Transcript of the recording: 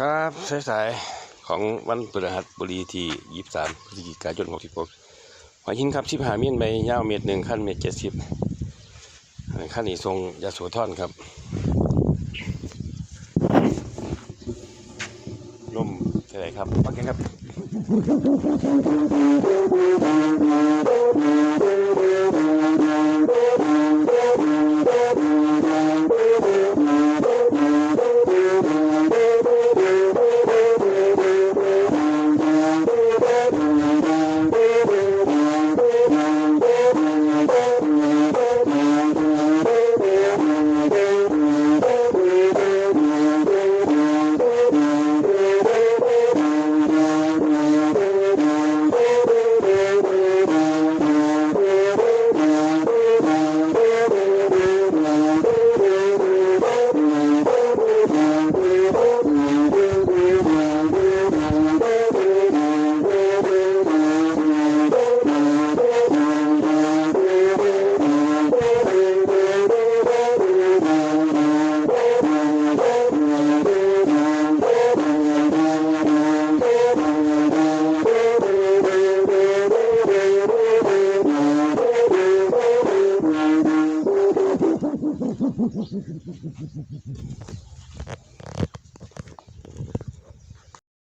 ครับสายๆของวันพฤหัสบดีที่ยี่สามพฤศจิกายนหกสิบหกหอยหินครับชิบหาเมียนใบยาวเมตรหนึ่งขั้นเมตรเจ็ดสิบขั้นนี้ทรงยาโสธรครับลมเท่ไหร่ครับโอเคครับ すいません。